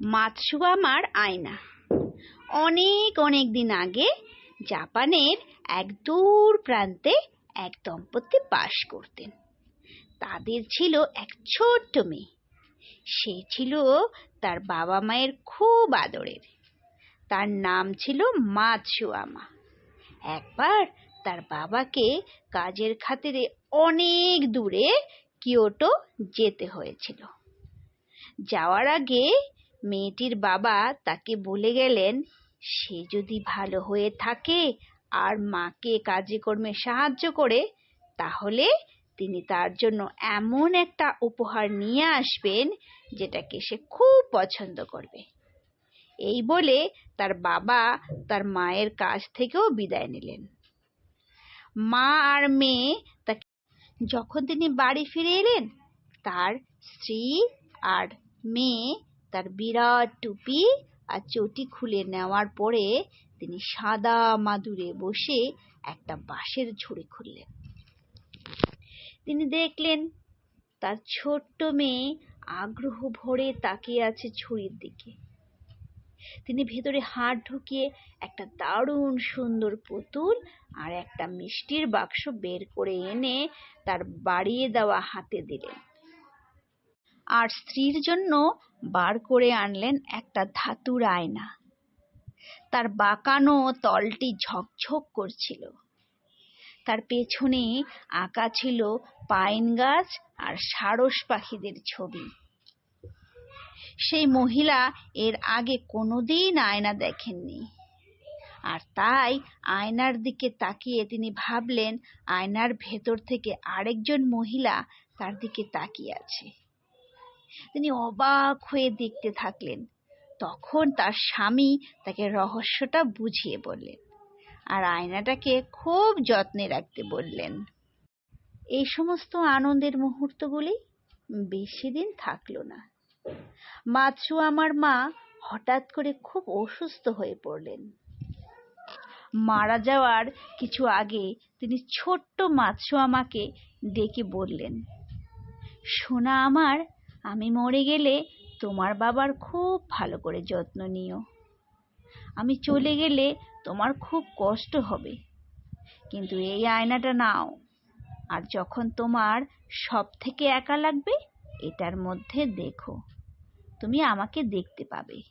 মাতসুয়ামার আয়না। অনেক অনেক দিন আগে জাপানের এক দূর প্রান্তে এক দম্পতি বাস করতেন। তাদের ছিল এক ছোট্ট মেয়ে। সে ছিল তার বাবা মায়ের খুব আদরের। তার নাম ছিল মাতসুয়ামা একবার তার বাবাকে কাজের খাতিরে অনেক দূরে কিয়োটো যেতে হয়েছিল। যাওয়ার আগে মেয়েটির বাবা তাকে বলে গেলেন, সে যদি ভালো হয়ে থাকে আর মাকে কাজে কর্মে সাহায্য করে, তাহলে তিনি তার জন্য এমন একটা উপহার নিয়ে আসবেন যেটাকে সে খুব পছন্দ করবে। এই বলে তার বাবা তার মায়ের কাছ থেকেও বিদায় নিলেন। মা আর মেয়ে তাকে যখন তিনি বাড়ি ফিরে এলেন, তার স্ত্রী আর মেয়ে তার বিরাট টুপি আর চটি খুলে নেওয়ার পরে তিনি সাদা মাদুরে বসে একটা বাঁশের ঝুড়ি খুললেন। তিনি দেখলেন তার ছোট্ট মেয়ে আগ্রহ ভরে তাকিয়ে আছে ছুরির দিকে। তিনি ভেতরে হাত ঢুকিয়ে একটা দারুণ সুন্দর পুতুল আর একটা মিষ্টির বাক্স বের করে এনে তার বাড়িয়ে দেওয়া হাতে দিলেন। আর স্ত্রীর জন্য বার করে আনলেন একটা ধাতুর আয়না। তার বাঁকানো তলটি ঝকঝক করছিল। তার পেছনে আঁকা ছিল পাইন গাছ আর সারস পাখিদের ছবি। সেই মহিলা এর আগে কোনোদিন আয়না দেখেননি। আর তাই আয়নার দিকে তাকিয়ে তিনি ভাবলেন, আয়নার ভেতর থেকে আরেকজন মহিলা তার দিকে তাকিয়ে আছে। তিনি অবাক হয়ে দেখতে থাকলেন। তখন তার স্বামী তাকে রহস্যটা বুঝিয়ে বললেন আর আয়নাটাকে খুব যত্নে রাখতে বললেন, এই সমস্ত আনন্দের মুহূর্তগুলি বেশি দিন থাকল না। মাতসু আমার মা হঠাৎ করে খুব অসুস্থ হয়ে পড়লেন। মারা যাওয়ার কিছু আগে তিনি ছোট্ট মাতসু আমাকে ডেকে বললেন, সোনা আমার আমি মরে গেলে তোমার বাবার খুব ভালো করে যত্ন নিও। আমি চলে গেলে তোমার খুব কষ্ট হবে। কিন্তু এই আয়নাটা নাও। আর যখন তোমার সব থেকে একা লাগবে, এটার মধ্যে দেখো। তুমি আমাকে দেখতে পাবে।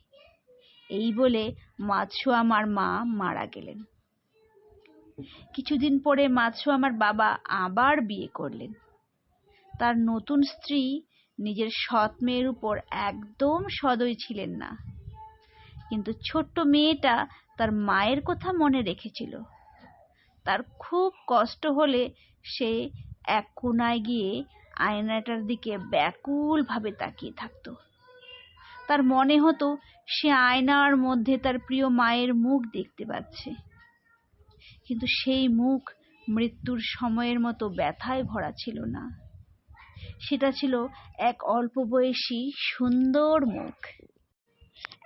এই বলে মাতসু আমার মা মারা গেলেন। কিছুদিন পরে মাতসু আমার বাবা আবার বিয়ে করলেন। তার নতুন স্ত্রী নিজের সৎ মেয়ের উপর একদম সদয় ছিলেন না। কিন্তু ছোট্ট মেয়েটা তার মায়ের কথা মনে রেখেছিল। তার খুব কষ্ট হলে সে এক কোনায় গিয়ে আয়নাটার দিকে ব্যাকুলভাবে তাকিয়ে থাকতো। তার মনে হতো সে আয়নার মধ্যে তার প্রিয় মায়ের মুখ দেখতে পাচ্ছে। কিন্তু সেই মুখ মৃত্যুর সময়ের মতো ব্যথায় ভরা ছিল না। সেটা ছিল এক অল্প বয়সী সুন্দর মুখ।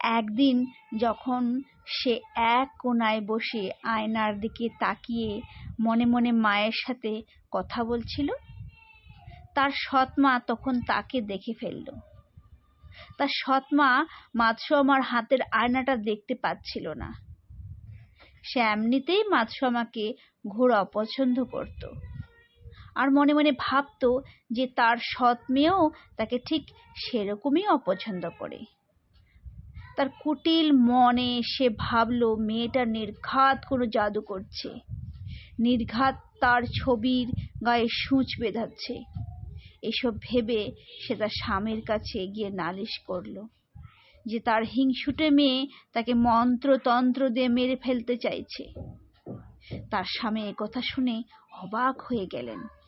একদিন যখন সে এক কোনায় বসে আয়নার দিকে তাকিয়ে মনে মনে মায়ের সাথে কথা বলছিল, তার সৎমা তখন তাকে দেখে ফেলল। তার সৎমা মাতসু আমার হাতের আয়নাটা দেখতে পাচ্ছিল না। সে এমনিতেই মাতসু আমাকে ঘোর অপছন্দ করত। আর মনে মনে ভাবত যে তার সৎ মেয়েও তাকে ঠিক সেরকমই অপছন্দ করে। তার কুটিল মনে সে ভাবলো, মেয়েটা নির্ঘাত কোনো জাদু করছে। নির্ঘাত তার ছবির গায়ে সূচ বেঁধাচ্ছে। এসব ভেবে সে তার স্বামীর কাছে গিয়ে নালিশ করল যে তার হিংসুটে মেয়ে তাকে মন্ত্রতন্ত্র দিয়ে মেরে ফেলতে চাইছে। তার স্বামী কথা শুনে অবাক হয়ে গেলেন।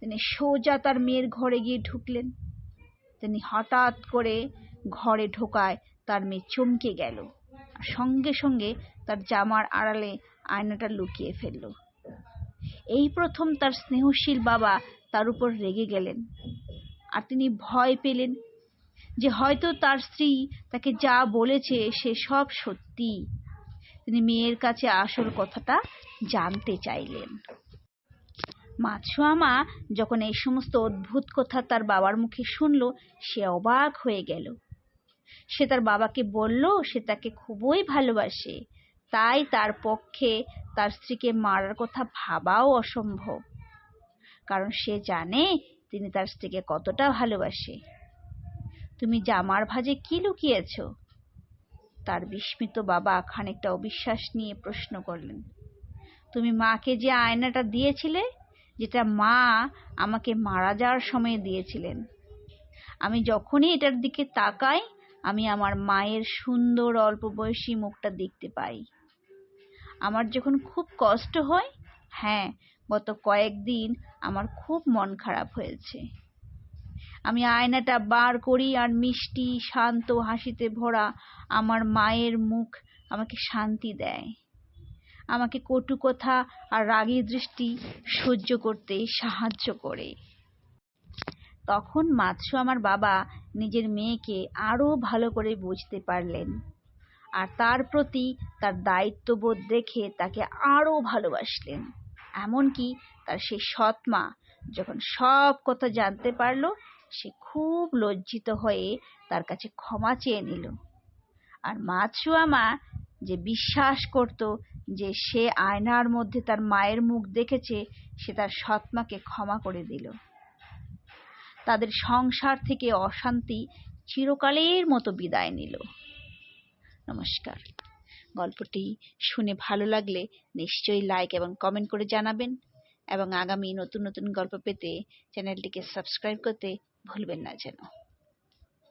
তিনি সোজা তার মেয়ের ঘরে গিয়ে ঢুকলেন। তিনি হঠাৎ করে ঘরে ঢোকায় তার মেয়ে চমকে গেল আর সঙ্গে সঙ্গে তার জামার আড়ালে আয়নাটা লুকিয়ে ফেলল। এই প্রথম তার স্নেহশীল বাবা তার উপর রেগে গেলেন আর তিনি ভয় পেলেন যে হয়তো তার স্ত্রী তাকে যা বলেছে সে সব সত্যি। তিনি মেয়ের কাছে আসল কথাটা জানতে চাইলেন। মাছুয়ামা যখন এই সমস্ত অদ্ভুত কথা তার বাবার মুখে শুনল, সে অবাক হয়ে গেল। সে তার বাবাকে বলল, সে তাকে খুবই ভালোবাসে। তাই তার পক্ষে তার স্ত্রীকে মারার কথা ভাবাও অসম্ভব। কারণ সে জানে তিনি তার স্ত্রীকে কতটা ভালোবাসে। তুমি জামার ভাঁজে কি লুকিয়েছ? তার বিস্মিত বাবা খানিকটা অবিশ্বাস নিয়ে প্রশ্ন করলেন। তুমি মাকে যে আয়নাটা দিয়েছিলে যেটা মা আমাকে মারা যাওয়ার সময় দিয়েছিলেন। আমি যখনই এটার দিকে তাকাই, আমি আমার মায়ের সুন্দর অল্প বয়সী মুখটা দেখতে পাই। আমার যখন খুব কষ্ট হয় হ্যাঁ গত কয়েকদিন আমার খুব মন খারাপ হয়েছে। আমি আয়নাটা বার করি আর মিষ্টি, শান্ত হাসিতে ভরা আমার মায়ের মুখ আমাকে শান্তি দেয়। আমাকে কটু কথা আর রাগী দৃষ্টি সহ্য করতে সাহায্য করে। তখন মাতসু আমার বাবা নিজের মেয়েকে আরও ভালো করে বুঝতে পারলেন আর তার প্রতি তার দায়িত্ববোধ দেখে তাকে আরও ভালোবাসলেন। এমনকি তার সেই সৎ মা যখন সব কথা জানতে পারল, সে খুব লজ্জিত হয়ে তার কাছে ক্ষমা চেয়ে নিল। আর মাছুয়া মা যে বিশ্বাস করত যে সে আয়নার মধ্যে তার মায়ের মুখ দেখেছে, সে তার সৎমাকে ক্ষমা করে দিল। তাদের সংসার থেকে অশান্তি চিরকালের মতো বিদায় নিল। নমস্কার। গল্পটি শুনে ভালো লাগলে নিশ্চয়ই লাইক এবং কমেন্ট করে জানাবেন এবং আগামী নতুন নতুন গল্প পেতে চ্যানেলটিকে সাবস্ক্রাইব করতে ভুলবেন না যেন।